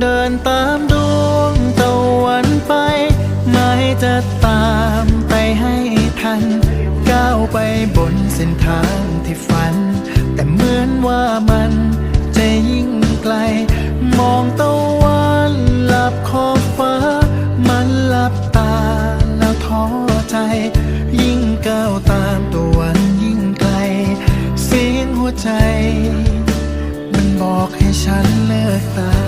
เดินตามดวงตะวันไป ไม่จะตามไปให้ทัน ก้าวไปบนเส้นทางที่ฝัน แต่เหมือนว่ามันจะยิ่งไกล มองตะวันหลับขอบฟ้า มันหลับตาแล้วท้อใจ ยิ่งก้าวตามตะวันยิ่งไกล เสียงหัวใจ มันบอกให้ฉันเลิกตา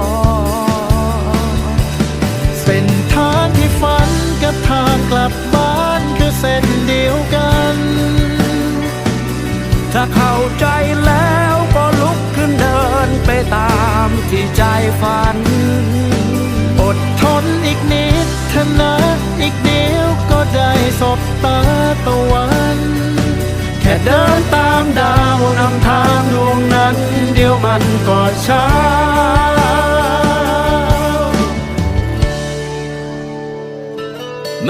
ก กลับบ้านคือเส้นเดียวกัน ถ้าเข้าใจแล้วก็ลุกขึ้นเดินไปตามที่ใจฝัน อดทนอีกนิดเถอะนะอีกเดียวก็ได้สบตาตะวัน แค่เดินตามดาวนำทางดวงนั้น เดี๋ยวมันก็ช้า